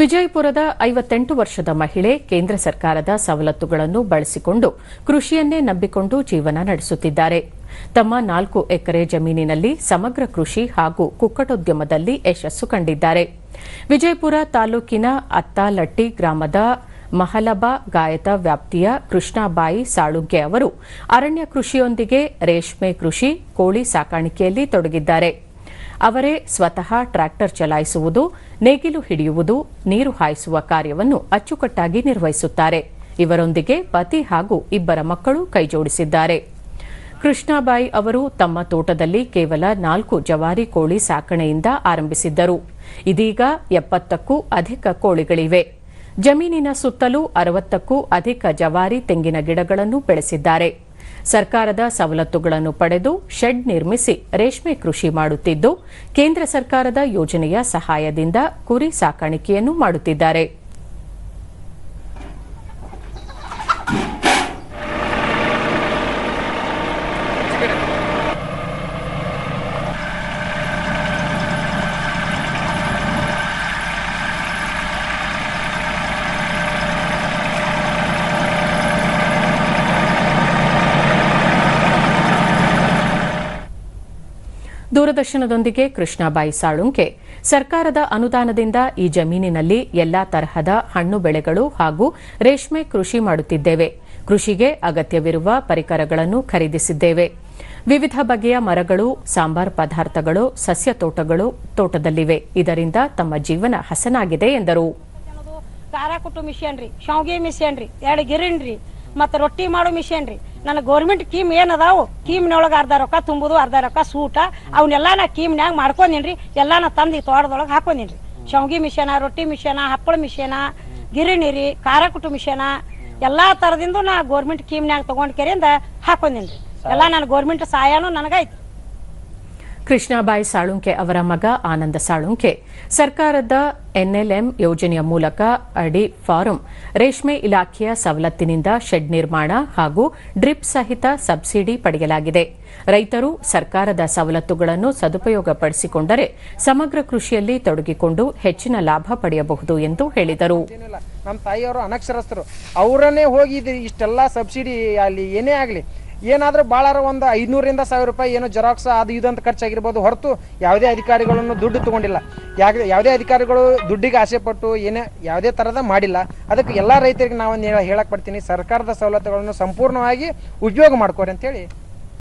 ವಿಜಯಪುರದ ಐವತ್ತೆಂಟು ವರ್ಷದ ಮಹಿಳೆ ಕೇಂದ್ರ ಸರ್ಕಾರದ ಸವಲತ್ತುಗಳನ್ನು ಬಳಸಿಕೊಂಡು ಕೃಷಿಯನ್ನೇ ನಂಬಿಕೊಂಡು ಜೀವನ ನಡೆಸುತ್ತಿದ್ದಾರೆ. ತಮ್ಮ ನಾಲ್ಕು ಎಕರೆ ಜಮೀನಿನಲ್ಲಿ ಸಮಗ್ರ ಕೃಷಿ ಹಾಗೂ ಕುಕ್ಕಟೋದ್ಯಮದಲ್ಲಿ ಯಶಸ್ಸು ಕಂಡಿದ್ದಾರೆ. ವಿಜಯಪುರ ತಾಲೂಕಿನ ಅತ್ತಾಲಟ್ಟಿ ಗ್ರಾಮದ ಮಹಲಬಾ ಗಾಯತ ವ್ಯಾಪ್ತಿಯ ಕೃಷ್ಣಾಬಾಯಿ ಸಾಳುಗ್ಗೆ ಅವರು ಅರಣ್ಯ ಕೃಷಿಯೊಂದಿಗೆ ರೇಷ್ಮೆ ಕೃಷಿ, ಕೋಳಿ ಸಾಕಾಣಿಕೆಯಲ್ಲಿ ತೊಡಗಿದ್ದಾರೆ. ಅವರೇ ಸ್ವತಃ ಟ್ರ್ಯಾಕ್ಟರ್ ಚಲಾಯಿಸುವುದು, ನೇಗಿಲು ಹಿಡಿಯುವುದು, ನೀರು ಹಾಯಿಸುವ ಕಾರ್ಯವನ್ನು ಅಚ್ಚುಕಟ್ಟಾಗಿ ನಿರ್ವಹಿಸುತ್ತಾರೆ. ಇವರೊಂದಿಗೆ ಪತಿ ಹಾಗೂ ಇಬ್ಬರ ಮಕ್ಕಳು ಕೈಜೋಡಿಸಿದ್ದಾರೆ. ಕೃಷ್ಣಾಬಾಯಿ ಅವರು ತಮ್ಮ ತೋಟದಲ್ಲಿ ಕೇವಲ ನಾಲ್ಕು ಜವಾರಿ ಕೋಳಿ ಸಾಕಣೆಯಿಂದ ಆರಂಭಿಸಿದ್ದರು. ಇದೀಗ ಎಪ್ಪತ್ತಕ್ಕೂ ಅಧಿಕ ಕೋಳಿಗಳಿವೆ. ಜಮೀನಿನ ಸುತ್ತಲೂ ಅರವತ್ತಕ್ಕೂ ಅಧಿಕ ಜವಾರಿ ತೆಂಗಿನ ಗಿಡಗಳನ್ನು ಬೆಳೆಸಿದ್ದಾರೆ. ಸರ್ಕಾರದ ಸವಲತ್ತುಗಳನ್ನು ಪಡೆದು ಶೆಡ್ ನಿರ್ಮಿಸಿ ರೇಷ್ಮೆ ಕೃಷಿ ಮಾಡುತ್ತಿದ್ದು, ಕೇಂದ್ರ ಸರ್ಕಾರದ ಯೋಜನೆಯ ಸಹಾಯದಿಂದ ಕುರಿ ಸಾಕಾಣಿಕೆಯನ್ನು ಮಾಡುತ್ತಿದ್ದಾರೆ. ದೂರದರ್ಶನದೊಂದಿಗೆ ಕೃಷ್ಣಾಬಾಯಿ ಸಾಳುಂಕೆ. ಸರ್ಕಾರದ ಅನುದಾನದಿಂದ ಈ ಜಮೀನಿನಲ್ಲಿ ಎಲ್ಲಾ ತರಹದ ಹಣ್ಣು ಬೆಳೆಗಳು ಹಾಗೂ ರೇಷ್ಮೆ ಕೃಷಿ ಮಾಡುತ್ತಿದ್ದೇವೆ. ಕೃಷಿಗೆ ಅಗತ್ಯವಿರುವ ಪರಿಕರಗಳನ್ನು ಖರೀದಿಸಿದ್ದೇವೆ. ವಿವಿಧ ಬಗೆಯ ಮರಗಳು, ಸಾಂಬಾರ್ ಪದಾರ್ಥಗಳು, ಸಸ್ಯ ತೋಟಗಳು ತೋಟದಲ್ಲಿವೆ. ಇದರಿಂದ ತಮ್ಮ ಜೀವನ ಹಸನಾಗಿದೆ ಎಂದರು. ಖಾರ ಕುಟ್ಟು ಮಿಷನ್ ರೀ ಶಾವ್ಗೆ ಮಿಷನ್ ರೀ ಎರಡು ಗಿರಣ್ ರೀ ಮತ್ತು ರೊಟ್ಟಿ ಮಾಡೋ ಮಿಷನ್ ರೀ ನನ್ನ ಗೌರ್ಮೆಂಟ್ ಕೀಮ್ ಏನ್ ಅದಾವು ಕೀಮ್ನೊಳಗೆ ಅರ್ಧ ರೊಕ್ಕ ತುಂಬುದು ಅರ್ಧ ರೊಕ್ಕ ಸೂಟ. ಅವನ್ನೆಲ್ಲ ನಾ ಕೀಮ್ನ್ಯಾಗ ಮಾಡ್ಕೊಂಡಿನ್ರಿ ಎಲ್ಲ ನಾ ತಂದು ಈ ತೋಟದೊಳಗೆ ಹಾಕೊಂಡೀನಿ ರೀ ಶಾವ್ಗಿ ಮಿಷನ ರೊಟ್ಟಿ ಮಿಷನ ಹಪ್ಪಳ ಮಿಷನ ಗಿರಿನೀರಿ ಖಾರ ಕುಟ್ಟು ಮಿಷನ ಎಲ್ಲ ತರದಿಂದ ನಾ ಗೌರ್ಮೆಂಟ್ ಕೀಮ್ನ್ಯಾಗ ತಗೊಂಡ್ ಕೆರೆಯಿಂದ ಹಾಕೊಂಡಿನ್ರಿ ಎಲ್ಲ ನನ್ನ ಗೌರ್ಮೆಂಟ್ ಸಹಾಯನೂ ನನಗೈತಿ. ಕೃಷ್ಣಾಬಾಯಿ ಸಾಳುಂಕೆ ಅವರ ಮಗ ಆನಂದ ಸಾಳುಂಕೆ. ಸರ್ಕಾರದ ಎನ್ಎಲ್ಎಂ ಯೋಜನೆಯ ಮೂಲಕ ಅಡಿ ಫಾರಂ, ರೇಷ್ಮೆ ಇಲಾಖೆಯ ಸವಲತ್ತಿನಿಂದ ಶೆಡ್ ನಿರ್ಮಾಣ ಹಾಗೂ ಡ್ರಿಪ್ ಸಹಿತ ಸಬ್ಸಿಡಿ ಪಡೆಯಲಾಗಿದೆ. ರೈತರು ಸರ್ಕಾರದ ಸವಲತ್ತುಗಳನ್ನು ಸದುಪಯೋಗಪಡಿಸಿಕೊಂಡರೆ ಸಮಗ್ರ ಕೃಷಿಯಲ್ಲಿ ತೊಡಗಿಕೊಂಡು ಹೆಚ್ಚಿನ ಲಾಭ ಪಡೆಯಬಹುದು ಎಂದು ಹೇಳಿದರು. ನಮ್ಮ ತಾಯಿಯವರು ಅನಕ್ಷರಸ್ಥರು. ಅವರನ್ನೇ ಹೋಗಿ ಇಷ್ಟೆಲ್ಲ ಸಬ್ಸಿಡಿ ಅಲ್ಲಿ ಏನೇ ಆಗಲಿ ಏನಾದರೂ ಭಾಳ ಒಂದು ಐದುನೂರಿಂದ ಸಾವಿರ ರೂಪಾಯಿ ಏನೋ ಜೆರಾಕ್ಸ್ ಅದು ಇದು ಅಂತ ಖರ್ಚಾಗಿರ್ಬೋದು. ಹೊರತು ಯಾವುದೇ ಅಧಿಕಾರಿಗಳನ್ನು ದುಡ್ಡು ತಗೊಂಡಿಲ್ಲ. ಯಾಕೆ ಯಾವುದೇ ಅಧಿಕಾರಿಗಳು ದುಡ್ಡಿಗೆ ಆಸೆ ಪಟ್ಟು ಏನೇ ಯಾವುದೇ ಥರದ ಮಾಡಿಲ್ಲ. ಅದಕ್ಕೆ ಎಲ್ಲ ರೈತರಿಗೆ ನಾವು ಹೇಳಕ್ಕೆ ಪಡ್ತೀನಿ ಸರ್ಕಾರದ ಸವಲತ್ತುಗಳನ್ನು ಸಂಪೂರ್ಣವಾಗಿ ಉದ್ಯೋಗ ಮಾಡ್ಕೋರಿ ಅಂತೇಳಿ